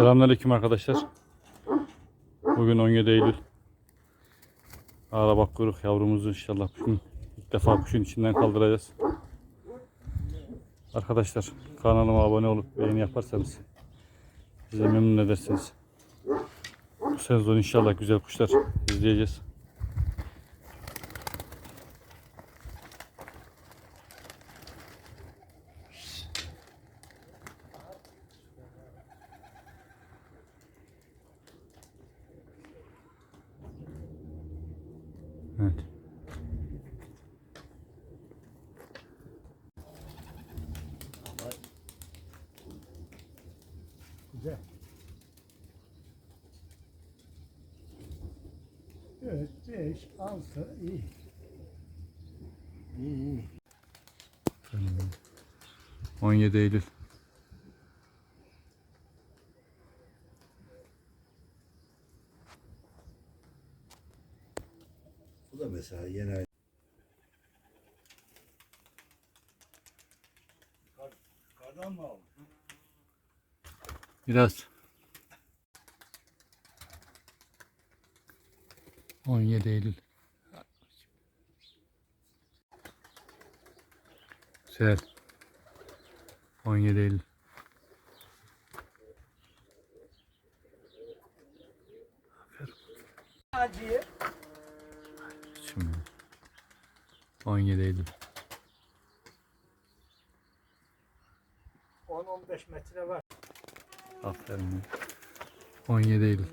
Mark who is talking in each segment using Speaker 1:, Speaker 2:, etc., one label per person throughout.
Speaker 1: Selamünaleyküm arkadaşlar. Bugün 17 Eylül. Ağlabak kuyruk yavrumuzu inşallah bugün ilk defa kuşun içinden kaldıracağız. Arkadaşlar kanalıma abone olup beğeni yaparsanız bize memnun edersiniz. Bu sezon inşallah güzel kuşlar izleyeceğiz. Evet.
Speaker 2: Güzel. Evet, beş, altı, iyi. İyi, iyi.
Speaker 1: 17 Eylül.
Speaker 3: Da mesela yeni ay.
Speaker 2: Kardan mı aldın?
Speaker 1: Biraz. 17 Eylül. Güzel. 17 Eylül.
Speaker 2: Acıyı.
Speaker 1: 17 Eylül.
Speaker 2: 10-15 metre var.
Speaker 1: Aferin. 17 Eylül.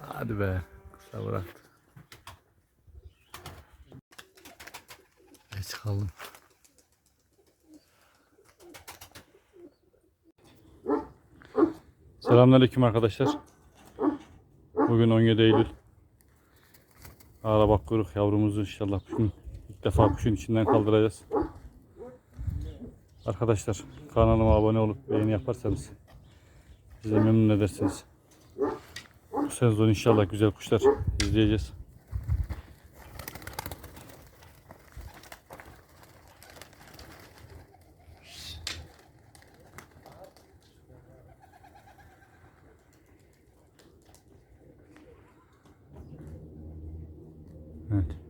Speaker 1: Hadi be. Kısa bıraktı. Geç kaldım. Selamünaleyküm arkadaşlar. Bugün 17 Eylül. Ağlabak kuyruk yavrumuzu inşallah bugün ilk defa kuşun içinden kaldıracağız. Arkadaşlar kanalıma abone olup beğeni yaparsanız bize memnun edersiniz. Bu sezon inşallah güzel kuşlar izleyeceğiz. Evet.